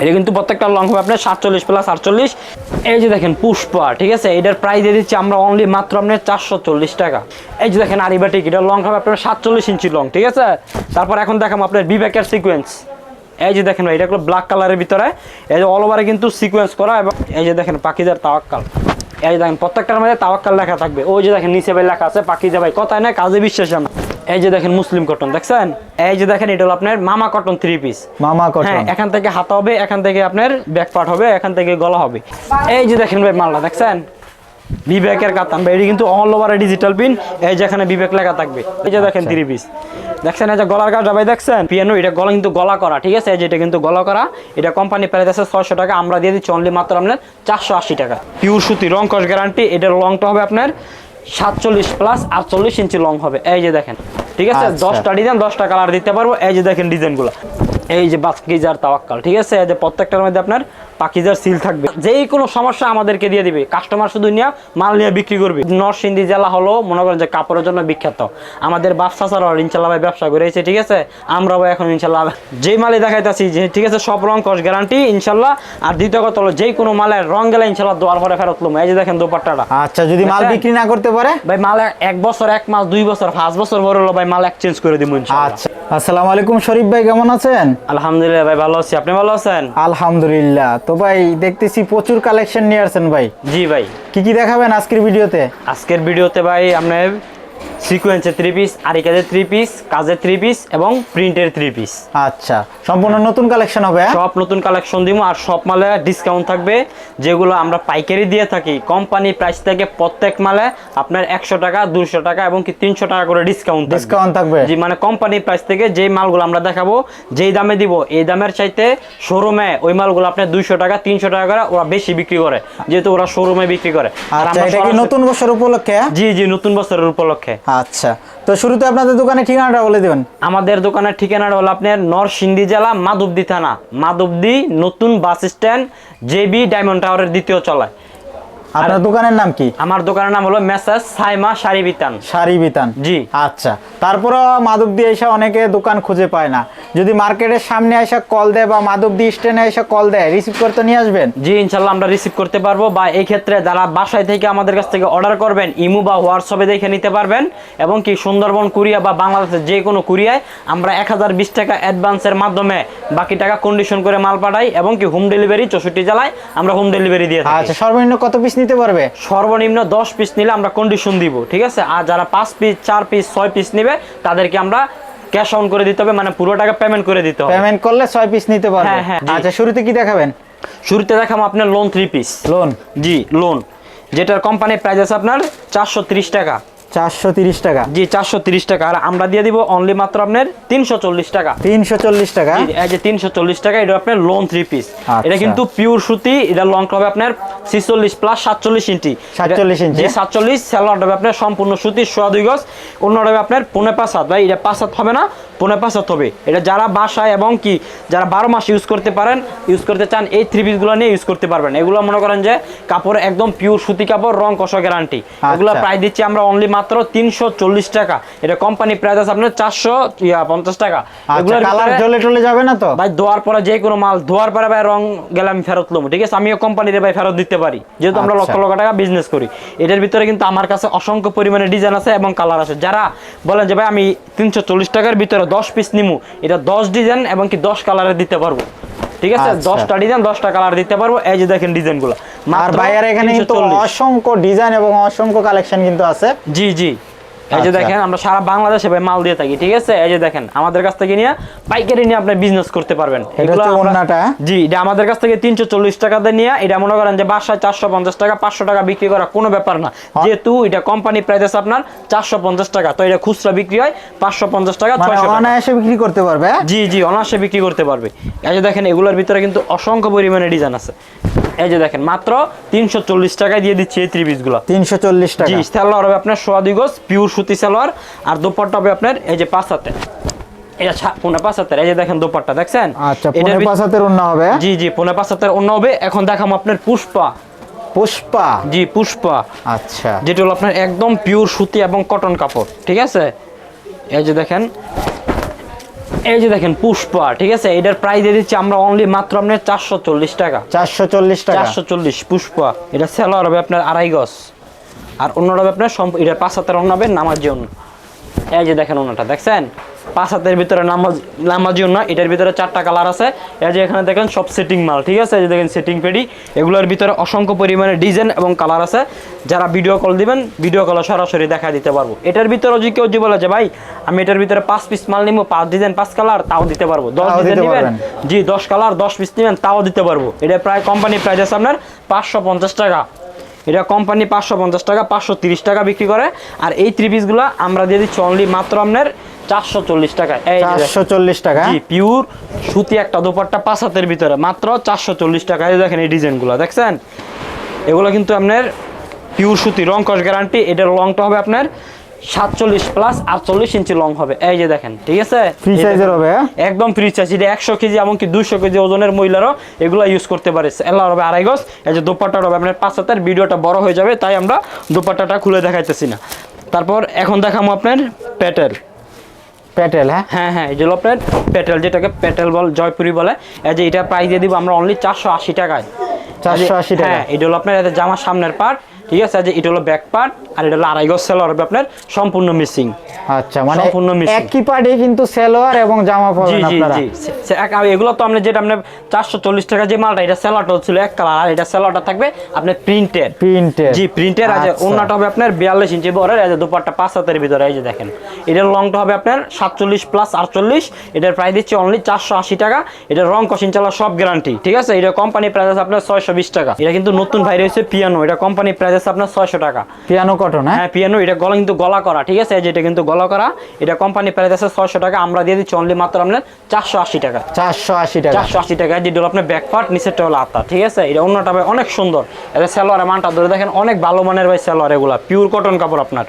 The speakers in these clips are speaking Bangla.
এটা কিন্তু প্রত্যেকটা লং হবে আপনার সাতচল্লিশ প্লাস আটচল্লিশ। এই যে দেখেন পুষ্পা, ঠিক আছে? এটার প্রাইস দিয়ে দিচ্ছি আমরা অনলি মাত্র আপনার চারশো চল্লিশ টাকা। এই যে দেখেন আরিবাটিক এটা লং হবে আপনার সাতচল্লিশ ইঞ্চি লং ঠিক আছে? তারপর এখন দেখাম আপনার বিবেকের সিকোয়েন্স এই যে দেখেন ভাই, এটা হলো ব্ল্যাক কালারের ভিতরে। এই যে অল ওভারে কিন্তু সিকোয়েন্স করা এবং এই যে দেখেন পাখিজার তাওয়াক্কাল। এই যে দেখেন, প্রত্যেকটার মধ্যে তাওয়াক্কাল লেখা থাকবে। ওই যে দেখেন, নিচে ভাই লেখা আছে পাখিজা ভাই, কথায় না, কাজে বিশ্বাস আমরা। এই যে দেখেন মুসলিম কটন দেখছেন? এই যে দেখেন এটা হলো আপনার মামা কটন থ্রি পিস মামা কটন হ্যাঁ এখান থেকে হাতা হবে এখান থেকে আপনার ব্যাক পার্ট হবে এখান থেকে গলা হবে। এই যে দেখেন ভাই মালটা দেখছেন? বিবেকের কাতান ভাই এটি কিন্তু অল ওভার ডিজিটাল পিন এই যে এখানে বিবেক লেখা থাকবে। এই যে দেখেন থ্রি পিস দেখছেন এই যে গলার কাজটা ভাই দেখছেন? পিয়ানো এটা গলা কিন্তু গলা করা ঠিক আছে? এই যে এটা কিন্তু গলা করা। এটা কোম্পানি প্রাইস আছে ছয়শো টাকা আমরা দিয়ে দিচ্ছি অনলি মাত্র আপনার চারশো আশি টাকা। পিওর সুতি রং কস গ্যারান্টি এটার লংটা হবে আপনার সাতচল্লিশ প্লাস আটচল্লিশ ইঞ্চি লং হবে। এই যে দেখেন ঠিক আছে? আচ্ছা। দশটা ডিজাইন দশটা কালার দিতে পারব। এই যে দেখেন ডিজাইনগুলো এই যে পাকিজার তাওয়াক্কাল ঠিক আছে? এই যে প্রত্যেকটার মধ্যে আপনার পাকিজার সিল থাকবে। যেই কোনো সমস্যা আমাদেরকে দিয়ে দিবে কাস্টমার শুধু নিয়ে মাল নিয়ে বিক্রি করবে। নরসিংদী জেলা হলো মনে করেন যে কাপড়ের জন্য বিখ্যাত। আমাদের বাচ্চা ছাড়া ইনশাল্লাহ ভাই ব্যবসা করেছে ঠিক আছে? আমরাও এখন ইনশাল্লাহ যেই মালে দেখাইতেছি যে ঠিক আছে সব রং কস গ্যারান্টি ইনশাল্লাহ। আর দ্বিতীয় কথা হলো যেই কোনো মালের রং গেলে ইনশাল্লাহ দোয়ার পরে ফেরত লুম। এই যে দেখেন দোপাট্টাটা। আচ্ছা যদি মাল বিক্রি না করতে পারে? ভাই মাল এক বছর এক মাস দুই বছর পাঁচ বছর পরে হলো ভাই মাল এক্সচেঞ্জ করে দিব আচ্ছা। আসসালামু আলাইকুম শরীফ ভাই কেমন আছেন? আলহামদুলিল্লাহ ভাই ভালো আছি। আপনি ভালো আছেন? আলহামদুলিল্লাহ। তো ভাই দেখতেছি প্রচুর কালেকশন নিয়ে আসছেন ভাই। জি ভাই। কি কি দেখাবেন আজকের ভিডিওতে? আজকের ভিডিওতে ভাই আপনার সিকোয়েন্সের থ্রি পিস আরিকাজের থ্রি পিস কাজের থ্রি পিস এবং প্রিন্টের থ্রি পিস আচ্ছা সম্পূর্ণ নতুন কালেকশন হবে হ্যাঁ? সব নতুন কালেকশন দিব আর সব মালে ডিসকাউন্ট থাকবে যেগুলো আমরা পাইকারি দিয়ে থাকি। কোম্পানি প্রাইস থেকে প্রত্যেক মালে আপনার একশো টাকা দুশো টাকা এবং কি তিনশো টাকা করে ডিসকাউন্ট ডিসকাউন্ট থাকবে। জি মানে কোম্পানি প্রাইস থেকে যেই মালগুলো আমরা দেখাবো যেই দামে দিব এই দামের চাইতে শোরুমে ওই মালগুলো আপনার দুইশো টাকা তিনশো টাকা করে ওরা বেশি বিক্রি করে যেহেতু ওরা শোরুমে বিক্রি করে। আর আচ্ছা আমরা নতুন বছর উপলক্ষে হ্যাঁ? জি জি নতুন বছরের উপলক্ষে। আচ্ছা তো শুরুতে আপনাদের দোকানের ঠিকানাটা বলে দেবেন। আমাদের দোকানের ঠিকানাটা হলো আপনার নরসিংদী জেলা, মাধবদী থানা। মাধবদী নতুন বাস স্ট্যান্ড জেবি ডায়মন্ড টাওয়ারের দ্বিতীয় তলায়। আপনার দোকানের নাম কি? আমার দোকানের নাম হলো মেসাজ সাইমা শাড়ি বিতান শাড়ি বিতান জি। আচ্ছা তারপরে মাধবদী এসে অনেকে দোকান খুঁজে পায় না। যদি মার্কেটের সামনে এসে কল দেয় বা মাধবদী স্ট্যান্ডে এসে কল দেয় রিসিভ করতে নিয়ে আসবেন? জি ইনশাল্লাহ আমরা রিসিভ করতে পারব বা এই ক্ষেত্রে যারা বাসায় থেকে আমাদের কাছ থেকে অর্ডার করবেন ইমু বা হোয়াটসঅ্যাপে দেখে নিতে পারবেন। এবং কি সুন্দরবন কুরিয়া বা বাংলাদেশের যে কোনো কুরিয়ায় আমরা এক হাজার বিশ টাকা অ্যাডভান্সের মাধ্যমে বাকি টাকা কন্ডিশন করে মাল পাঠাই এবং কি হোম ডেলিভারি চৌষট্টি জেলায় আমরা হোম ডেলিভারি দিয়ে আচ্ছা সর্বনিম্ন কত পিস নিতে পারবে। সর্বনিম্ন দশ পিস নিলে আমরা কন্ডিশন দিব ঠিক আছে? আর যারা পাঁচ পিস চার পিস ছয় পিস নেবে তাদেরকে আমরা ক্যাশ অন করে দিতে হবে মানে পুরো টাকা পেমেন্ট করে দিতে হবে। পেমেন্ট করলে ছয় পিস নিতে পারবে। হ্যাঁ, হ্যাঁ, আচ্ছা শুরুতে কি দেখাবেন? শুরুতে দেখাম আপনার লোন থ্রি পিস লোন জি লোন যেটার কোম্পানির প্রাইস আছে আপনার চারশো ত্রিশ টাকা। চারশো তিরিশ টাকা। জি চারশো টাকা। আর আমরা দিয়ে দিব অনলি মাত্র আপনার তিনশো চল্লিশ টাকা। তিনশো চল্লিশ টাকা। এই যে তিনশো চল্লিশ টাকা এটা আপনার লোন থ্রি পিস। এটা কিন্তু পিওর সুতি এটা লং হবে আপনার ছিচল্লিশ প্লাস সাতচল্লিশ ইঞ্চি। 47 ইঞ্চি। সাতচল্লিশ। স্যালোয়ার হবে আপনার সম্পূর্ণ সুতি সোয়া দুই গজ। অন্য হবে আপনার পুনে পাঁচ হাত। ভাই এটা পাঁচ হাত হবে না পনে পাঁচ হাত হবে। এটা যারা বাসায় এবং কি যারা বারো মাস ইউজ করতে পারেন ইউজ করতে চান এই থ্রি পিসগুলো নিয়ে ইউজ করতে পারবেন। এগুলো মনে করেন যে কাপড় একদম পিওর সুতি কাপড় রং কষা গ্যারান্টি এগুলো আচ্ছা। প্রায় দিচ্ছি আমরা অনলি মাত্র তিনশো চল্লিশ টাকা। এটা কোম্পানি প্রাইস আছে আপনার চারশো পঞ্চাশ টাকা। আচ্ছা কালার জ্বলে টলে যাবে না তো? ভাই ধোয়ার পরে যে কোনো মাল ধোয়ার পরে ভাই রং গেলে আমি ফেরত লম ঠিক আছে? আমিও কোম্পানিতে ভাই ফেরত দিতে পারি যেহেতু আমরা আচ্ছা। লক্ষ লক্ষ টাকা বিজনেস করি। এটার ভিতরে কিন্তু আমার কাছে অসংখ্য পরিমাণে ডিজাইন আছে এবং কালার আছে। যারা বলেন যে ভাই আমি তিনশো চল্লিশ টাকার ভিতরে দশ পিস নিমু। এটা দশ ডিজাইন এবং কি দশ কালারে দিতে পারব। ঠিক আছে? আচ্ছা। দশটা ডিজাইন দশটা কালার দিতে পারব। এই যে দেখেন ডিজাইনগুলো আর বাইরে এখানে কিন্তু অসংখ্য ডিজাইন এবং অসংখ্য কালেকশন কিন্তু আছে। জি জি। এই যে আচ্ছা। দেখেন আমরা সারা বাংলাদেশে ভাই মাল দিয়ে থাকি ঠিক আছে? এই যে দেখেন আমাদের কাছ থেকে নিয়ে পাইকারি নিয়ে আপনি বিজনেস করতে পারবেন। এটা হচ্ছে আমরা- জি এটা আমাদের কাছ থেকে তিনশো চল্লিশ টাকাতে নিয়ে এটা মনে করেন যে বাসায় চারশো পঞ্চাশ টাকা পাঁচশো টাকা বিক্রি করা কোনো ব্যাপার না। যেহেতু এটা কোম্পানি প্রাইস আপনার চারশো পঞ্চাশ টাকা তো এটা খুচরা বিক্রি হয় পাঁচশো পঞ্চাশ টাকা মানে ছয়শো অনায়াসে বিক্রি করতে পারবে? হ্যাঁ? জি জি অনায়াসে বিক্রি করতে পারবে। এই যে দেখেন এগুলোর ভিতরে কিন্তু অসংখ্য পরিমাণে ডিজাইন আছে। এই যে দেখেন মাত্র তিনশো চল্লিশ টাকায় দিয়ে দিচ্ছি এই ত্রিপিসগুলো তিনশো চল্লিশ টাকা। জি সালোয়ার হবে আপনার সোয়া গজ পিওর সুতি সালোয়ার আর দোপাট্টা হবে আপনার এই যে পাঁচ হাতে এটা পৌনে এই যে দেখেন দোপাট্টা দেখছেন? আচ্ছা অন্য হবে। জি জি পৌনে অন্য হবে। এখন দেখাম আপনার পুষ্পা। পুষ্পা? জি পুষ্পা। আচ্ছা। যেটা হলো আপনার একদম পিওর সুতি এবং কটন কাপড় ঠিক আছে? এই যে দেখেন এই যে দেখেন পুষ্পা ঠিক আছে? এটার প্রাইস দিয়ে দিচ্ছি আমরা অনলি মাত্র আপনার চারশো চল্লিশ টাকা। চারশো চল্লিশ টাকা। চারশো চল্লিশ পুষ্পা। এটা সেলার হবে আপনার আড়াই গজ। আর অন্যটা হবে আপনার সম্প- এটা পাঁচ হাতের অন্য হবে নামার জন্য। এই যে দেখেন অন্যটা দেখছেন? পাঁচ হাতের ভিতরে নামাজ নামার জন্য এটার ভিতরে চারটা কালার আছে। এই যে এখানে দেখেন সব সেটিং মাল ঠিক আছে? এই যে দেখেন সেটিং পেডি এগুলোর ভিতরে অসংখ্য পরিমাণে ডিজাইন এবং কালার আছে। যারা ভিডিও কল দিবেন ভিডিও কলে সরাসরি দেখা দিতে পারব। এটার ভিতরে যদি কেউ যে বলে যে ভাই আমি এটার ভিতরে পাঁচ পিস মাল নিবো পাঁচ ডিজাইন পাঁচ কালার তাও দিতে পারব। দশ ডিজাইন নিবেন। জি দশ কালার দশ পিস নেবেন তাও দিতে পারব। এটা প্রায় কোম্পানি প্রাইস আছে আপনার পাঁচশো পঞ্চাশ টাকা। এটা কোম্পানি পাঁচশো পঞ্চাশ টাকা পাঁচশো তিরিশ টাকা বিক্রি করে। আর এই থ্রি পিসগুলো আমরা দিয়ে দিচ্ছি অনলি মাত্র আপনার চারশো চল্লিশ টাকা। এই চারশো চল্লিশ টাকা। পিওর সুতি একটা দোপাট্টা পাঁচ হাতের ভিতরে। মাত্র চারশো চল্লিশ টাকা। এই দেখেন এই ডিজাইনগুলো দেখছেন? এগুলো কিন্তু আপনার পিওর সুতি রং কস গ্যারান্টি এটার লংটা হবে আপনার সাতচল্লিশ প্লাস আটচল্লিশ ইঞ্চি লং হবে। এই যে দেখেন ঠিক আছে? ফ্রি সাইজের হবে হ্যাঁ? একদম ফ্রি চাইছি এটা একশো কেজি এমনকি দুশো কেজি ওজনের মহিলারাও এগুলো ইউজ করতে পারে। এলা হবে আড়াই গজ। এই যে দোপাট্টাটা হবে আপনার পাঁচ হাতের। ভিডিওটা বড় হয়ে যাবে তাই আমরা দোপাট্টাটা খুলে দেখাইতেছি না। তারপর এখন দেখাবো আপনার প্যাটেল প্যাটেল হ্যাঁ? হ্যাঁ হ্যাঁ এই যে আপনার পেটেল যেটাকে পেটেল বল, জয়পুরি বলে, এই যে এটা প্রাইস দিয়ে দিব আমরা অনলি চারশো আশি টাকায়। 480 টাকা। হ্যাঁ এটা হলো আপনার এতে জামার সামনের পার্ট ঠিক আছে? যে এটা হলো ব্যাক পার্ট আর এটা হলো আড়াই গজ সেলার হবে আপনার সম্পূর্ণ মিসিং আচ্ছা মানে সম্পূর্ণ missing। একই পার্টি কিন্তু সেলোয়ার এবং জামা পাবেন আপনারা। জি। আর এগুলো তো আপনি যেটা চারশো চল্লিশ টাকা যে মালটা এটা সেলারটা ছিল এক কালার আর এটা সেলারটা থাকবে আপনার প্রিন্টেড প্রিন্টেড জি প্রিন্টের আছে আচ্ছা। অন্যটা হবে আপনার বিয়াল্লিশ ইঞ্চি বড় এই যে দুপাট্টা পাঁচ হাতের ভিতরে এই যে দেখেন। এটার লংটা হবে আপনার সাতচল্লিশ প্লাস আটচল্লিশ এটার প্রাইস দিচ্ছে অনলি চারশো আশি টাকা। এটার রং কষিন চালা সব গ্যারান্টি ঠিক আছে? এটা কোম্পানি প্রাইস আছে আপনার ছয়শো বিশ টাকা। এটা কিন্তু নতুন ভাই রয়েছে পিয়ানো। এটা কোম্পানি প্রাইস আছে আপনার ছয়শো টাকা। পিয়ানো কটন হ্যাঁ? হ্যাঁ পিয়ানো। এটা গলা কিন্তু গলা করা ঠিক আছে? কিন্তু গলা করা এটা কোম্পানি প্রাইস আছে ছয়শো টাকা। আমরা দিয়ে দিচ্ছি অনলি মাত্র আপনার চারশো আশি টাকা। চারশো আশি টাকা। চারশো আশি টাকা যেটা আপনার ব্যাক পার্ট নিচেরটা হলো আত্মা ঠিক আছে? এটা অন্যটা ভাই অনেক সুন্দর। এটা সালোয়ারের মানটা ধরে দেখেন অনেক ভালো মানের ভাই সালোয়ার এগুলা। পিওর কটন কাপড় আপনার।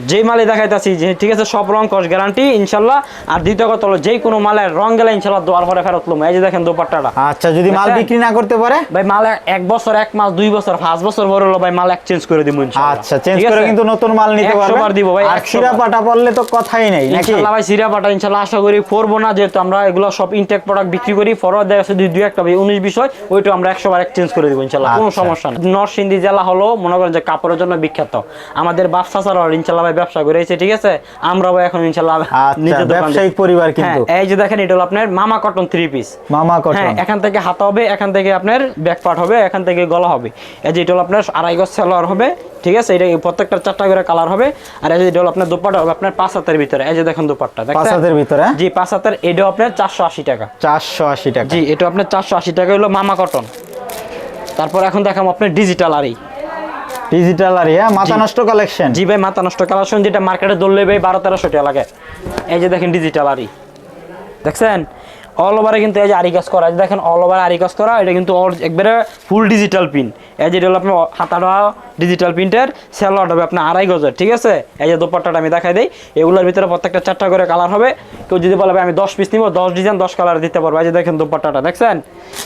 যেই মালে দেখাইতাছি যে ঠিক আছে সব রং কস গ্যারান্টি ইনশাল্লাহ। আর দ্বিতীয় কথা হলো যে কোনো মালের রং গেলে ইনশাল্লাহ দোয়ার পরে ফেরত লুম। এই যে দেখেন দোপাট্টাটা। আচ্ছা যদি মাল বিক্রি না করতে পারে? ভাই মাল এক- বছর এক মাস দুই বছর পাঁচ বছর বড় হলো ভাই মাল এক্সচেঞ্জ করে দিব ইনশাল্লাহ। আচ্ছা চেঞ্জ করে কিন্তু নতুন মাল নিতে 100 পারবে। বার দিব ভাই, আর সিরা পাটা পড়লে তো কথাই নেই নাকি? ইনশাল্লাহ ভাই সিরা পাটা ইনশাল্লাহ আশা করি করব না যেহেতু আমরা এগুলো সব ইনটেক প্রোডাক্ট বিক্রি করি ফরওয়ার্ড দেখা যদি দুই একটা ভাই উনিশ বিষয় ওইটা আমরা একশো বার এক্সচেঞ্জ করে দিব ইনশাল্লাহ কোনো আচ্ছা। সমস্যা নেই। নরসিংদী জেলা হলো মনে করেন যে কাপড়ের জন্য বিখ্যাত। আমাদের ব্যবসা ছাড়া ইনশাল্লাহ ভাই ব্যবসা করে এসেছে ঠিক আছে? আমরা ভাই এখন ইনশাল্লাহ আচ্ছা, নিজের ব্যবসায়িক পরিবার হ্যাঁ, কিন্তু। এই যে দেখেন এটা হলো আপনার মামা কটন থ্রি পিস মামা কটন হ্যাঁ এখান থেকে হাতা হবে এখান থেকে আপনার ব্যাক পার্ট হবে এখান থেকে গলা হবে। এই যে এটা হলো আপনার আড়াই গজ সালোয়ার হবে ঠিক আছে? এটা প্রত্যেকটা চারটা করে কালার হবে। আর এই যে এটা হলো আপনার দুপাট্টা হবে আপনার পাঁচ হাতের ভিতরে। এই যে দেখেন দুপাট্টা পাঁচ হাতের ভিতরে? জি পাঁচ হাতের এটাও আপনার চারশো আশি টাকা। চারশো আশি টাকা। জি এটা আপনার চারশো আশি টাকা হলো মামা কটন তারপর এখন দেখাম আপনার ডিজিটাল আরি ডিজিটাল আর হ্যাঁ মাথা নষ্ট কালেকশন জি ভাই মাথা নষ্ট কালেকশন যেটা মার্কেটে ধরলে ভাই বারো তেরোশো টাকা লাগে। এই যে দেখেন ডিজিটাল আরি দেখছেন? অল ওভারে কিন্তু এই যে আরি কাজ করা দেখেন অল ওভার আরি কাজ করা এটা কিন্তু একবারে ফুল ডিজিটাল পিন এই যে এটা হলো আপনার হাতাটা ডিজিটাল প্রিন্টের স্যালোয়ার হবে আপনার আড়াই গজের ঠিক আছে? এই যে দোপাট্টাটা আমি দেখাই দিই এগুলোর ভিতরে প্রত্যেকটা চারটা করে কালার হবে। কেউ যদি বলে আমি দশ পিস নিব দশ ডিজাইন দশ কালার দিতে পারব। এই যে দেখেন দোপাট্টাটা দেখছেন?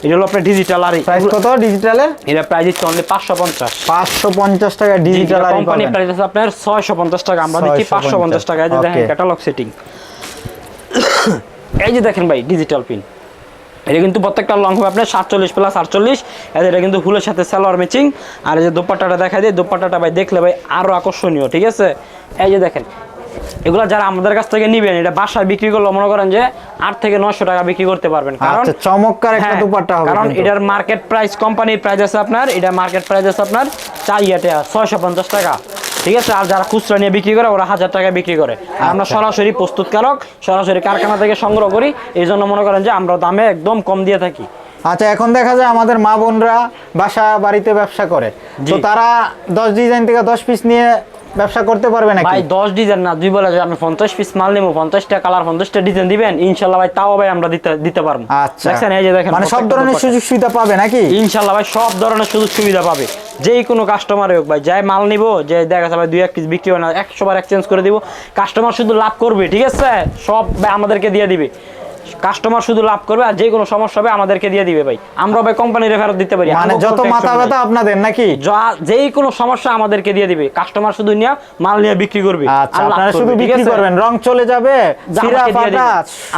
এটা হলো আপনার ডিজিটাল আরি প্রাইস কত ডিজিটালের এটা প্রাইস দিচ্ছে অনলি পাঁচশো পঞ্চাশ। পাঁচশো পঞ্চাশ টাকা ডিজিটাল আর কোম্পানি প্রাইস আছে আপনার ছয়শো পঞ্চাশ টাকা আমরা দিচ্ছি পাঁচশো পঞ্চাশ টাকা। এই যে দেখেন. ক্যাটালগ সেটিং এই যে দেখেন ভাই ডিজিটাল পিন এটা কিন্তু প্রত্যেকটা লং হবে আপনার সাতচল্লিশ প্লাস আটচল্লিশ। এটা কিন্তু ফুলের সাথে সালোয়ার ম্যাচিং আর এই যে দোপাট্টাটা দেখা যায় দোপাট্টাটা ভাই দেখলে ভাই আরও আকর্ষণীয় ঠিক আছে? এই যে দেখেন এগুলো যারা আমাদের কাছ থেকে নিবেন এটা বাসায় বিক্রি করলে মনে করেন যে আট থেকে নয়শো টাকা বিক্রি করতে পারবেন। কারণ আচ্ছা চমৎকার একটা হ্যাঁ, দুপাট্টা হবে কারণ এটার মার্কেট প্রাইস কোম্পানির প্রাইস আছে আপনার এটা মার্কেট প্রাইস আছে আপনার চার ইয়াতে ছয়শো পঞ্চাশ টাকা। ঠিক আছে? আর যারা খুচরা নিয়ে বিক্রি করে ওরা হাজার টাকায় বিক্রি করে। আর আমরা আচ্ছা। সরাসরি প্রস্তুতকারক সরাসরি কারখানা থেকে সংগ্রহ করি। এই জন্য মনে করেন যে আমরা দামে একদম কম দিয়ে থাকি। আচ্ছা এখন দেখা যায় আমাদের মা বোনরা বাসা বাড়িতে ব্যবসা করে। তো তারা দশ ডিজাইন থেকে দশ পিস নিয়ে ব্যবসা করতে পারবে নাকি? ভাই দশ ডিজাইন না দুই বলে যে আমি পঞ্চাশ পিস মাল নেব পঞ্চাশটা কালার পঞ্চাশটা ডিজাইন দিবেন ইনশাল্লাহ ভাই তাও ভাই আমরা দিতে দিতে পারব। আচ্ছা। দেখছেন এই যে দেখেন মানে সব ধরনের সুযোগ সুবিধা পাবে নাকি? ইনশাল্লাহ ভাই সব ধরনের সুযোগ সুবিধা পাবে। যেই কোনো কাস্টমার হোক ভাই যাই মাল নিব যে দেখা যাবে দুই এক পিস বিক্রি হয় না একশো বার এক্সচেঞ্জ করে দিব। কাস্টমার শুধু লাভ করবে ঠিক আছে? সব আমাদেরকে দিয়ে দিবে। কাস্টমার শুধু লাভ করবে আর যে কোনো সমস্যা হবে আমাদেরকে দিয়ে দিবে ভাই। আমরা ভাই কোম্পানির ফেরত দিতে পারি। মানে যত মাথা ব্যথা আপনাদের নাকি? যেই কোনো সমস্যা আমাদেরকে দিয়ে দিবে। কাস্টমার শুধু নিয়ে মাল নিয়ে বিক্রি করবে। আচ্ছা আপনারা শুধু বিক্রি করবেন রং চলে যাবে দিয়ে ফাটা।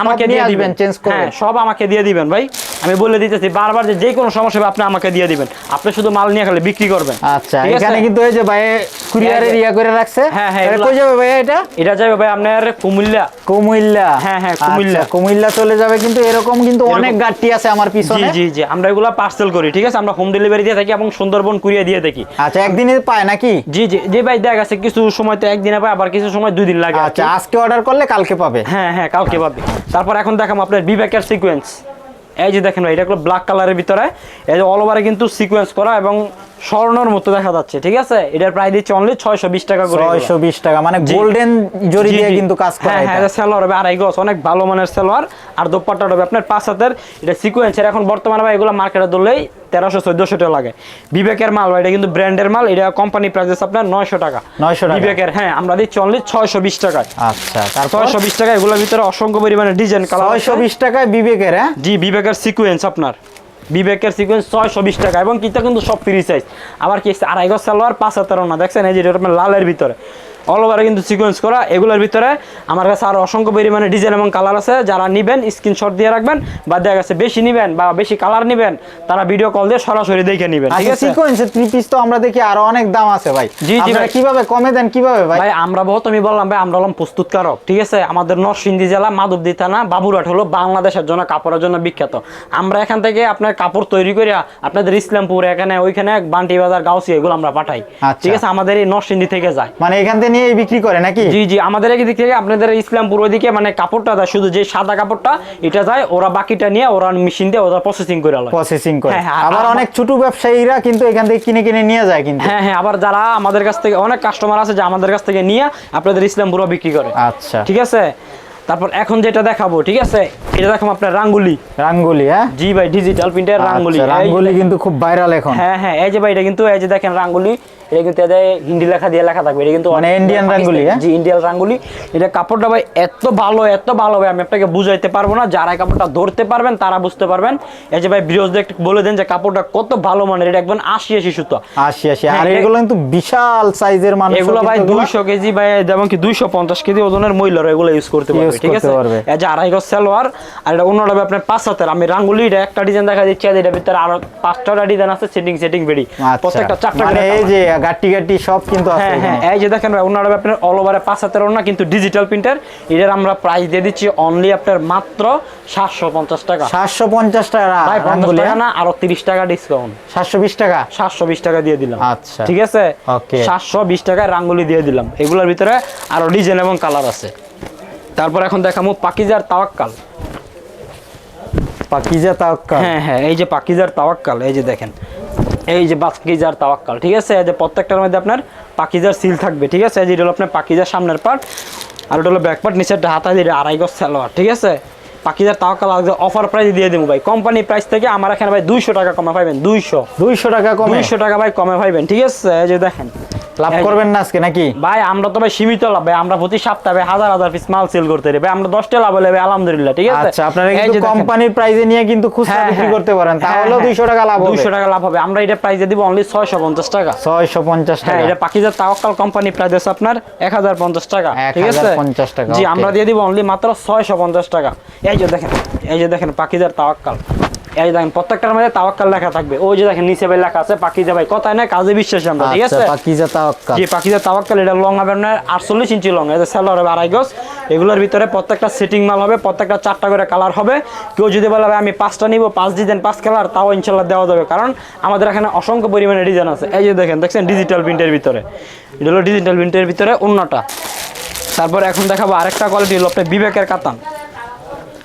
আমাকে দিয়ে দিবেন। চেঞ্জ হ্যাঁ সব আমাকে দিয়ে দিবেন ভাই। আমি বলে দিতেছি বারবার যে যে কোনো সমস্যা হবে আপনি আমাকে দিয়ে দিবেন। আপনি শুধু মাল নিয়ে খালি বিক্রি করবেন। আচ্ছা এখানে কিন্তু এই যে ভাই কুরিয়ারের এই ইয়া করে রাখছে। হ্যাঁ, হ্যাঁ, এটা কই যাবে ভাই এটা? এটা যাবে ভাই আপনার কুমিল্লা। কুমিল্লা। হ্যাঁ, হ্যাঁ, কুমিল্লা। আচ্ছা, কুমিল্লা চলে যাবে কিন্তু এরকম কিন্তু অনেক গাড়ি আছে আমার পিছনে। জি জি আমরা এগুলো পার্সেল করি ঠিক আছে? আমরা হোম ডেলিভারি দিয়ে থাকি এবং সুন্দরবন কুরিয়ে দিয়ে থাকি আচ্ছা একদিনে পায় নাকি? জি জি জি ভাই দেখা গেছে কিছু সময় তো একদিনে পাই আবার কিছু সময় দুই দিন লাগে আচ্ছা আজকে অর্ডার করলে কালকে পাবে? হ্যাঁ হ্যাঁ কালকে পাবে। তারপর এখন দেখাম আপনার বিবেকের সিকোয়েন্স এই যে দেখেন ভাই এটা হলো ব্ল্যাক কালারের ভিতরে। এই যে অল ওভারে কিন্তু সিকোয়েন্স করা এবং স্বর্ণর মতো দেখা যাচ্ছে ঠিক আছে? এটার প্রাইস দিচ্ছে অনলি ছয়শো বিশ টাকা করে এগুলো। ছয়শো বিশ টাকা মানে গোল্ডেন জরি দিয়ে কিন্তু কাজ করা হ্যাঁ হ্যাঁ এটা। এটা হবে আড়াই গজ অনেক ভালো মানের সালোয়ার আর দোপাট্টা হবে আপনার পাঁচ হাতের এটা সিকোয়েন্সের এখন বর্তমানে ভাই এগুলো মার্কেটে ধরলেই তেরোশো চোদ্দশো টাকা লাগে। বিবেকের মাল ভাই, এটা কিন্তু ব্র্যান্ডের মাল এটা কোম্পানি প্রাইস আপনার নয়শো টাকা। 900 টাকা। বিবেকের হ্যাঁ আমরা দিচ্ছি অনলি ছয়শো বিশ টাকায়। আচ্ছা তারপর? ছয়শো বিশ টাকা এগুলোর ভিতরে অসংখ্য পরিমাণে ডিজাইন কালার ছয়শো বিশ টাকায় বিবেকের হ্যাঁ? জি বিবেকের সিকোয়েন্স আপনার। বিবেকের সিকোয়েন্স ছয়শো বিশ টাকা এবং কিতা কিন্তু সব ফ্রি সাইজ আবার কি আড়াই গজ সালোয়ার, পাঁচ হাতের না দেখছেন? এই যে লালের ভিতরে। অল ওভারে কিন্তু সিকোয়েন্স করা। এগুলোর ভিতরে আমার কাছে আরও অসংখ্য পরিমাণে ডিজাইন এবং কালার আছে। যারা নিবেন স্ক্রিনশট দিয়ে রাখবেন বা দেখা গেছে বেশি নিবেন বা বেশি কালার নিবেন তারা ভিডিও কল দিয়ে সরাসরি দেখে নিবেন ঠিক আচ্ছা আছে? সিকোয়েন্সের থ্রি পিস তো আমরা দেখি আরও অনেক দাম আছে ভাই। জি, জি, আপনারা ভাই। কীভাবে কমে দেন কীভাবে ভাই? ভাই আমরা বহুত আমি বললাম ভাই আমরা হলাম প্রস্তুতকারক ঠিক আছে? আমাদের নরসিংদী জেলা মাধবদী থানা বাবুরহাট হলো বাংলাদেশের জন্য কাপড়ের জন্য বিখ্যাত। আমরা এখান থেকে আপনার কাপড় তৈরি করে আপনাদের ইসলামপুর এখানে ওইখানে বান্টি বাজার গাউসি এগুলো আমরা পাঠাই আচ্ছা। ঠিক আছে? আমাদের এই নরসিংদী থেকে যায়। মানে এখান থেকে নিয়ে বিক্রি করে নাকি? জি জি আমাদের এদিক থেকে আপনাদের ইসলামপুর ওইদিকে মানে কাপড়টা দেয় শুধু যে সাদা কাপড়টা এটা যায় ওরা বাকিটা নিয়ে ওরা মেশিন দিয়ে ওরা প্রসেসিং করে প্রসেসিং করে। হ্যাঁ, হ্যাঁ, আবার অনেক ছোট ব্যবসায়ীরা কিন্তু এখান থেকে কিনে কিনে নিয়ে যায় কিন্তু। হ্যাঁ হ্যাঁ আবার যারা আমাদের কাছ থেকে অনেক কাস্টমার আছে যে আমাদের কাছ থেকে নিয়ে আপনাদের ইসলাম ইসলামপুরও বিক্রি করে। আচ্ছা। ঠিক আছে? তারপর এখন যেটা দেখাবো ঠিক আছে? এটা দেখাবো আপনার রাঙ্গুলি। রাঙ্গুলি হ্যাঁ? জি ভাই ডিজিটাল প্রিন্টের রাঙ্গুলি। আচ্ছা, যে রাঙ্গুলি কিন্তু খুব ভাইরাল এখন। হ্যাঁ হ্যাঁ এই যে ভাই এটা কিন্তু এই যে দেখেন রাঙ্গুলি এটা কিন্তু এদের হিন্দি লেখা দিয়ে লেখা থাকবে। এটা কিন্তু মানে Indian রাঙ্গুলি, হ্যাঁ? জি ইন্ডিয়ান রাঙ্গুলি। এটা কাপড়টা ভাই এত ভালো এত ভালো ভাই আমি আপনাকে বুঝাইতে পারব না। যারা কাপড়টা ধরতে পারবেন তারা বুঝতে পারবেন। এই যে ভাই বিরোধ একটু বলে দেন যে কাপড়টা কত ভালো মানের এটা একদম আশি আশি সুতো। আশি আশি। হ্যাঁ, আর এগুলো কিন্তু বিশাল সাইজের মানুষ এগুলো ভাই দুইশো কেজি ভাই যেমন কি দুইশো পঞ্চাশ কেজি ওজনের মহিলারা এগুলো ইউজ করতে পারবে ঠিক আছে। এই যে আড়াই গজ সালোয়ার আর এটা অন্যটা আপনার পাঁচ হাতের। আমি রাঙ্গুলি এটা একটা ডিজাইন দেখা দিচ্ছি আর ভিতরে আরও পাঁচটা ডিজাইন আছে সেটিং সেটিং বেডি। প্রত্যেকটা চারটা মানে এই যে গাটি গাটি সব কিন্তু আছে হ্যাঁ হ্যাঁ। এই যে দেখেন আপনার অল ওভারে পাঁচ হাতের কিন্তু ডিজিটাল প্রিন্টার এটার আমরা প্রাইস দিয়ে দিচ্ছি অনলি আপনার মাত্র সাতশো পঞ্চাশ টাকা। সাতশো পঞ্চাশ টাকা ভাই পঞ্চাশ রাঙ্গুলি টাকা না আরও তিরিশ টাকা ডিসকাউন্ট সাতশো বিশ টাকা? সাতশো বিশ টাকা দিয়ে দিলাম। আচ্ছা। ঠিক আছে. সাতশো বিশ টাকায় রাঙ্গুলি দিয়ে দিলাম। এগুলোর ভিতরে আরও ডিজাইন এবং কালার আছে। তারপর এখন দেখাবো পাকিজার তাওয়াক্কাল। পাকিজা তাওয়াক্কাল? হ্যাঁ হ্যাঁ এই যে পাকিজার তাওয়াক্কাল এই যে দেখেন। এই যে পাকিজার তাওয়াক্কাল ঠিক আছে? এই যে প্রত্যেকটার মধ্যে আপনার পাকিজার সিল থাকবে ঠিক আছে? এই যে এটা হলো আপনার পাকিজার সামনের পার্ট আর ওটা হলো ব্যাক পার্ট হাতা দিয়ে আড়াই গজ সালোয়ার ঠিক আছে? পাকিজার তাওয়াক্কাল অফার প্রাইস দিয়ে দেবো ভাই। কোম্পানি প্রাইস থেকে আমার এখানে ভাই দুইশো টাকা কমে পাইবেন দুইশো। দুইশো টাকা কমে। দুইশো টাকা ভাই কমে পাইবেন ঠিক আছে? এই যে দেখেন। লাভ করবেন না আজকে নাকি? ভাই আমরা তো ভাই সীমিত লাভ ভাই। আমরা প্রতি সপ্তাহে হাজার হাজার পিস মাল সেল করতে পারি। ভাই আমরা দশটা লাভ হলে ভাই আলহামদুলিল্লাহ ঠিক আছে? আচ্ছা আপনারা কিন্তু কোম্পানির প্রাইজে নিয়ে কিন্তু খুচরা হ্যাঁ, বিক্রি হ্যাঁ। করতে পারেন। হ্যাঁ, হ্যাঁ। দুইশো টাকা লাভ হবে। দুইশো টাকা লাভ হবে। আমরা এটা প্রাইসে দিব অনলি ছয়শো পঞ্চাশ টাকা। ছয়শো পঞ্চাশ হ্যাঁ টাকা। এটা পাকিজার তাওয়াক্কাল কোম্পানি প্রাইস আছে আপনার এক হাজার পঞ্চাশ টাকা ঠিক আছে? 1050 টাকা, জি আমরা দিয়ে দিব অনলি মাত্র ছয়শো পঞ্চাশ টাকা। এই যে দেখেন এই যে দেখেন পাকিজার তাওয়াক্কাল। এই দেখেন প্রত্যেকটার মধ্যে তাওয়াক্কাল লেখা থাকবে। ওই যে দেখেন নিচে ভাই লেখা আছে পাকিজা ভাই। কথায় না কাজে বিশ্বাসী আমরা ঠিক আচ্ছা আছে? পাকিজা তাওয়াক্কাল। যে পাখিদের তাওয়াক্কাল এটা লং হবে আপনার আটচল্লিশ ইঞ্চি লং। এটা সেলার হবে আড়াই গজ। এগুলোর ভিতরে প্রত্যেকটা সেটিং মাল হবে প্রত্যেকটা চারটা করে কালার হবে। কেউ যদি বলে ভাই আমি পাঁচটা নিব পাঁচ ডিজাইন পাঁচ কালার তাও ইনশাল্লাহ দেওয়া যাবে। কারণ আমাদের এখানে অসংখ্য পরিমাণে ডিজাইন আছে। এই যে দেখেন দেখছেন ডিজিটাল প্রিন্টের ভিতরে? এটা হলো ডিজিটাল প্রিন্টের ভিতরে অন্যটা। তারপর এখন দেখাবো আরেকটা কোয়ালিটি হলো আপনার বিবেকের কাতান।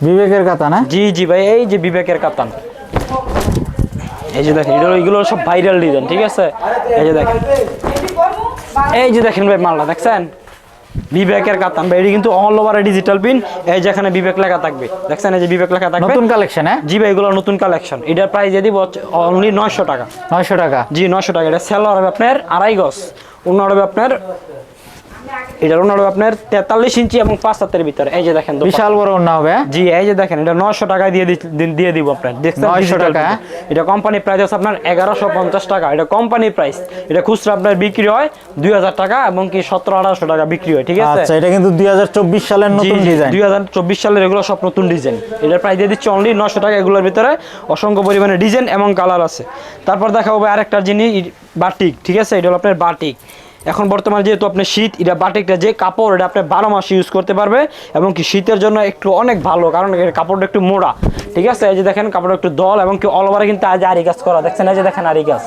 বিবেকের কথা না জি জি ভাই এই যে বিবেকের কাতান। এই যে দেখেন এগুলো এগুলো সব ভাইরাল ডিজাইন ঠিক আছে? এই যে দেখেন। এই যে দেখেন ভাই মালটা দেখছেন? বিবেকের কাতান ভাই এটি কিন্তু অল ওভার ডিজিটাল পিন এই যেখানে বিবেক লেখা থাকবে। দেখছেন এই যে বিবেক লেখা থাকবে? নতুন কালেকশন হ্যাঁ? জি ভাই এগুলো নতুন কালেকশন এটার প্রাইস দিয়ে দিব অনলি নয়শো টাকা। নয়শো টাকা। জি নয়শো টাকা। এটা সেল হবে আপনার আড়াই গজ। অন্য হবে আপনার এটার ওনার আপনার তেতাল্লিশ ইঞ্চি এবং পাঁচ হাতের ভিতরে। এই যে দেখেন বিশাল বড় হবে হ্যাঁ? জি এই যে দেখেন এটা নয়শো টাকায় দিয়ে দিয়ে দিব আপনার। দেখছেন 900 টাকা, এটা কোম্পানি প্রাইস আছে আপনার এগারোশো পঞ্চাশ টাকা। এটা কোম্পানি প্রাইস এটা খুচরা আপনার বিক্রি হয় দুই হাজার টাকা এবং কি সতেরো আঠারোশো টাকা বিক্রি হয় ঠিক আছে? আচ্ছা এটা কিন্তু দুই হাজার চব্বিশ সালের নতুন ডিজাইন দুই হাজার চব্বিশ সালের এগুলো সব নতুন ডিজাইন এটার প্রাইস দিয়ে দিচ্ছি অনলি নশো টাকা এগুলোর ভিতরে। অসংখ্য পরিমাণে ডিজাইন এবং কালার আছে। তারপর দেখা হবে আরেকটা জিনিস বাটিক ঠিক আছে? এটা হলো আপনার বাটিক। এখন বর্তমানে যেহেতু আপনার শীত এটা বাটিকটা যে কাপড় এটা আপনি বারো মাস ইউজ করতে পারবে এবং কি শীতের জন্য একটু অনেক ভালো কারণ কাপড়টা একটু মোড়া। ঠিক আছে? এই যে দেখেন কাপড়টা একটু দল এবং কি অল ওভারে কিন্তু আজ আরি কাজ করা। দেখছেন? এই যে দেখেন আরি কাজ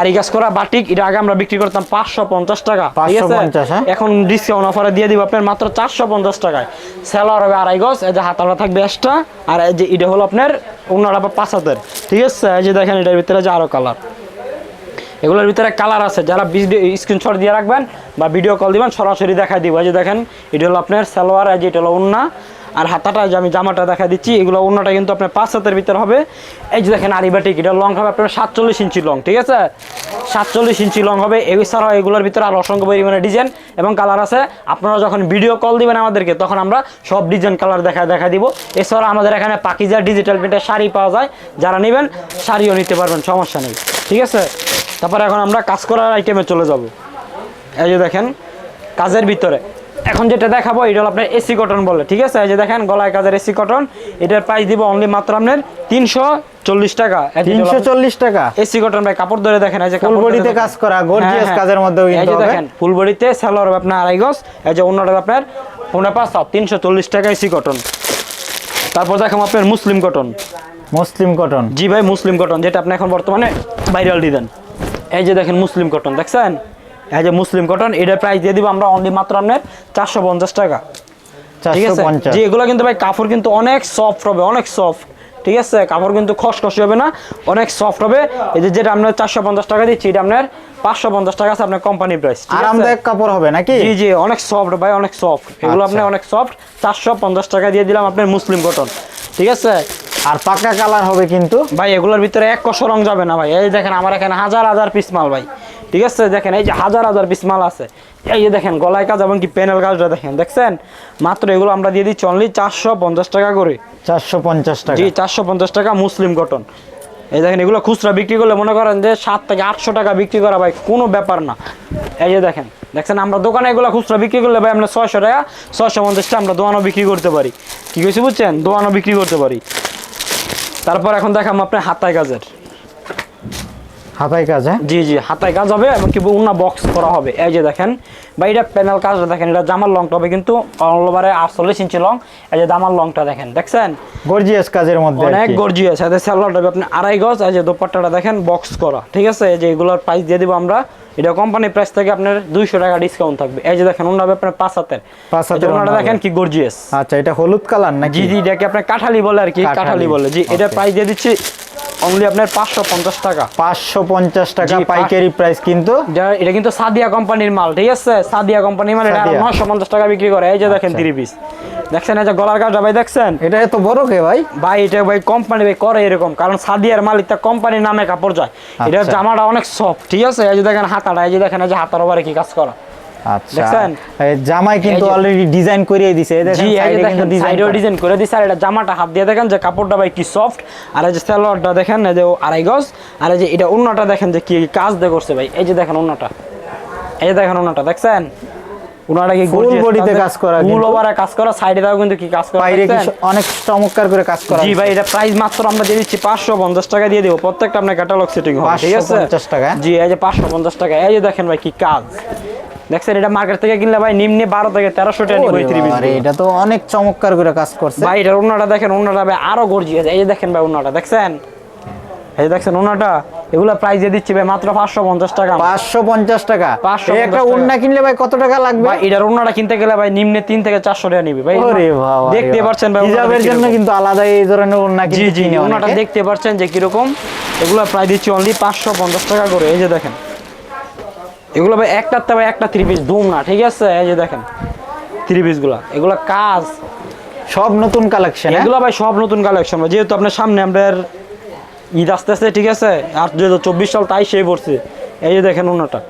আরি কাজ করা বাটিক এটা আগে আমরা বিক্রি করতাম পাঁচশো পঞ্চাশ টাকা। ঠিক আছে? 550, হ্যাঁ? এখন ডিসকাউন্ট অফারে দিয়ে দিব আপনার মাত্র চারশো পঞ্চাশ টাকায়। সেলার হবে আড়াই গজ এই যে হাতাটা থাকবে এক্সট্রা আর এই যে এটা হলো আপনার অন্যটা বা পাঁচ হাতের। ঠিক আছে? এই যে দেখেন এটার ভিতরে যে আরও কালার এগুলোর ভিতরে কালার আছে। যারা স্ক্রিনশট দিয়ে রাখবেন বা ভিডিও কল দিবেন, সরাসরি দেখাই দিব। এই যে দেখেন, এটা হলো আপনার সালোয়ার যে এটা হলো উন্না আর হাতাটা যে আমি জামাটা দেখা দিচ্ছি, এগুলো উন্নাটা কিন্তু আপনার পাঁচ হাতের ভিতরে হবে। এই যে দেখেন আরিবাটিক, এটা লং হবে আপনার সাতচল্লিশ ইঞ্চি লং ঠিক আছে? সাতচল্লিশ ইঞ্চি লং হবে। এছাড়াও এগুলোর ভিতরে আরও অসংখ্য পরিমাণে ডিজাইন এবং কালার আছে। আপনারা যখন ভিডিও কল দিবেন আমাদেরকে, তখন আমরা সব ডিজাইন কালার দেখা দেখা দিব। এছাড়া আমাদের এখানে পাকিজা ডিজিটাল প্রিন্টের শাড়ি পাওয়া যায়। যারা নেবেন, শাড়িও নিতে পারবেন, সমস্যা নেই, ঠিক আছে? তারপরে এখন আমরা কাজ করার আইটেমে চলে যাব। এই যে দেখেন কাজের ভিতরে। এখন যেটা দেখাবো এটা হলো আপনার এসি কটন বলে ঠিক আছে? এই যে দেখেন গলায় কাজের এসি কটন এটার প্রাইস দিব অনলি মাত্র আপনার তিনশো চল্লিশ টাকা। তিনশো চল্লিশ টাকা। এসি কটন ভাই কাপড় ধরে দেখেন এই যে ফুল বডিতে কাজ করা গর্জিয়াস হ্যাঁ। কাজের মধ্যেও এই যে দেখেন ফুল বডিতে হবে আপনার আড়াই গজ। এই যে অন্যটা আপনার পনেরো পাঁচ সাত তিনশো চল্লিশ টাকা এসি কটন তারপর দেখাবো আপনার মুসলিম কটন মুসলিম কটন জি ভাই মুসলিম কটন যেটা আপনি এখন বর্তমানে ভাইরাল ডিজাইন এই যে দেখেন মুসলিম কটন দেখছেন? এই যে মুসলিম কটন এটার প্রাইস দিয়ে দিব আমরা অনলি মাত্র আপনার চারশো পঞ্চাশ টাকা। ঠিক আছে? জি এগুলো কিন্তু ভাই কাপড় কিন্তু অনেক সফট হবে অনেক সফট ঠিক আছে? কাপড় কিন্তু খসখসে হবে না অনেক সফট হবে। এই যে যেটা আপনার চারশো পঞ্চাশ টাকা দিচ্ছি এটা আপনার পাঁচশো পঞ্চাশ টাকা আছে আপনার কোম্পানি প্রাইস আরামদায়ক কাপড় হবে নাকি? জি জি অনেক সফট ভাই অনেক সফট এগুলো আচ্ছা। অনেক সফট চারশো পঞ্চাশ টাকা দিয়ে দিলাম আপনার মুসলিম কটন ঠিক আছে? আর পাকা কালার হবে কিন্তু। ভাই এগুলোর ভিতরে এক কষ রং যাবে না ভাই। এই দেখেন আমার এখানে হাজার হাজার পিস মাল ভাই। ঠিক আছে? দেখেন এই যে হাজার হাজার পিস মাল আছে। এই যে দেখেন গলায় কাজ এবং কি প্যানেল কাজটা দেখেন দেখছেন? মাত্র এগুলো আমরা দিয়ে দিচ্ছি অনলি চারশো পঞ্চাশ টাকা করে। চারশো পঞ্চাশ টাকা। জি চারশো পঞ্চাশ টাকা মুসলিম কটন এই দেখেন এগুলো খুচরা বিক্রি করলে মনে করেন যে সাত থেকে আটশো টাকা বিক্রি করা ভাই কোনো ব্যাপার না। এই যে দেখেন দেখছেন? আমরা দোকানে এগুলো খুচরা বিক্রি করলে ভাই আমরা ছয়শো টাকা ছয়শো পঞ্চাশটা আমরা দোয়ানো বিক্রি করতে পারি। কি কইছি বুঝছেন? দোয়ানো বিক্রি করতে পারি। তারপর এখন দেখাম আপনার হাতায় কাজের হাতায় কাজ হ্যাঁ? জি জি হাতায় কাজ হবে এবং কি উন্না বক্স করা হবে। এই যে দেখেন বা এটা প্যানেল কাজটা দেখেন এটা জামার লংটা হবে কিন্তু অল ওভারে আটচল্লিশ ইঞ্চি লং এই যে জামার লংটা দেখেন দেখছেন? গর্জিয়াস কাজের মধ্যে অনেক গর্জিয়াস সাথে স্যালোয়ারটা হবে আপনি আড়াই গজ এই যে দোপাট্টাটা দেখেন বক্স করা ঠিক আছে? এই যে এগুলোর প্রাইস দিয়ে দিব আমরা। এটা কোম্পানি প্রাইস থেকে আপনার দুইশো টাকা ডিসকাউন্ট থাকবে। এই যে দেখেন ওনার হবে আপনার পাঁচ হাতের। পাঁচ হাতের ওনাটা দেখেন কি গর্জিয়াস আচ্ছা এটা হলুদ কালার নাকি? জি জি এটাকে আপনার কাঠালি বলে আর কি। কাঠালি। বলে। জি এটা প্রাইস দিয়ে দিচ্ছি অনলি আপনার পাঁচশো পঞ্চাশ টাকা। পাঁচশো পঞ্চাশ টাকা পাইকারি প্রাইস কিন্তু। এটা কিন্তু সাদিয়া কোম্পানির মাল ঠিক আছে? সাদিয়া কোম্পানির মাল এটা সাদিয়া। নয়শো পঞ্চাশ টাকা বিক্রি করে। এই যে দেখেন আচ্ছা। পিস দেখছেন এই যে গলার কাজটা ভাই দেখছেন? এটা এত বড় কে ভাই? ভাই এটা ভাই কোম্পানি ভাই করে এরকম কারণ সাদিয়ার মালিক তা কোম্পানির নামে কাপড় যায়। এটা আচ্ছা। জামাটা অনেক সফট ঠিক আছে? এই যে দেখেন হাতাটা এই যে দেখেন এই যে হাতার ওভারে কি কাজ করা? আচ্ছা। জামাই কিন্তু অলরেডি ডিজাইন করিয়ে দিছে দেখেন জি এই যে সাইডে কিন্তু ডিজাইন ডিজাইন করে। দিছে আর এটা জামাটা হাত দিয়ে দেখেন যে কাপড়টা ভাই কি সফট আর এই যে সালোয়ারটা দেখেন এই যে আড়াই গজ আর এই যে এটা অন্যটা দেখেন যে কি কাজ দিয়ে করছে ভাই এই যে দেখেন অন্যটা এই যে দেখেন অন্যটা দেখছেন? ওনাটা কি Full body কাজ করা ফুল ওভারে কাজ করা সাইডে দাও কিন্তু কি কাজ করা বাইরে অনেক চমৎকার করে কাজ করা জি ভাই এটা প্রাইস মাত্র আমরা দিয়ে দিচ্ছি পাঁচশো পঞ্চাশ টাকা দিয়ে দিব প্রত্যেকটা আপনার ক্যাটালগ সেটিং হবে ঠিক আছে? 550 টাকা? জি এই যে পাঁচশো পঞ্চাশ টাকা এই যে দেখেন ভাই কি কাজ। দেখছেন এটা মার্কেট থেকে কিনলে ভাই নিম্নে বারো থেকে তেরোশো টাকা নিব থ্রি পিস এটা তো অনেক চমৎকার করে কাজ করছে। ভাই এটার অন্যটা দেখেন অন্যটা ভাই আরও গর্জিয়াস এই যে দেখেন ভাই অন্যটা দেখছেন? এই দেখছেন এগুলো প্রাইস দিচ্ছি ভাই মাত্র পাঁচশো পঞ্চাশ টাকা। পাঁচশো পঞ্চাশ টাকা। 550 একটা টাকা। কিনলে ভাই কত টাকা লাগবে? ভাই এটার অন্যটা কিনতে গেলে ভাই নিম্নে তিন থেকে চারশো টাকা নিবে ভাই। ওরে বাবা। রে দেখতে। পাচ্ছেন ভাই হিজাবের জন্য কিন্তু আলাদা এই ধরনের উন্না জি জি দেখতে পাচ্ছেন যে কীরকম। এগুলো প্রায় দিচ্ছি অনলি পাঁচশো পঞ্চাশ টাকা করে। এই যে দেখেন। এগুলো ভাই একটাতে ভাই একটা থ্রি পিস ধুম না ঠিক আছে? এই যে দেখেন থ্রি পিসগুলো এগুলো কাজ। সব নতুন কালেকশন এগুলো ভাই সব নতুন কালেকশন যেহেতু আপনার সামনে আমাদের ঈদ আসতে আসতে ঠিক আছে? আর যেহেতু চব্বিশ সাল তাই সেই পড়ছে। এই যে দেখেন ওনাটা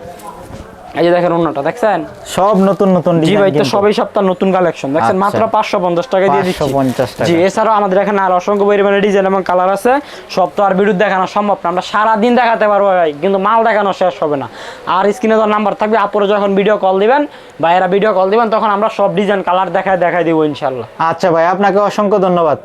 এই যে দেখেন অন্যটা দেখছেন? সব নতুন নতুন জি ভাই তো সবই সপ্তাহ নতুন কালেকশন দেখছেন? আচ্ছা। মাত্র পাঁচশো পঞ্চাশ টাকা দিয়ে দিচ্ছি। 550 টাকা। জি এছাড়াও আমাদের এখানে আর অসংখ্য পরিমাণে ডিজাইন এবং কালার আছে। সব তো আর ভিডিও দেখানো সম্ভব না। আমরা সারাদিন দেখাতে পারব ভাই কিন্তু মাল দেখানো শেষ হবে না। আর স্ক্রিনে তো নাম্বার থাকবে আপুরে যখন ভিডিও কল দিবেন এরা ভিডিও কল দিবেন তখন আমরা সব ডিজাইন কালার দেখায় দেখাই দিব ইনশাল্লাহ আচ্ছা ভাই আপনাকে অসংখ্য ধন্যবাদ।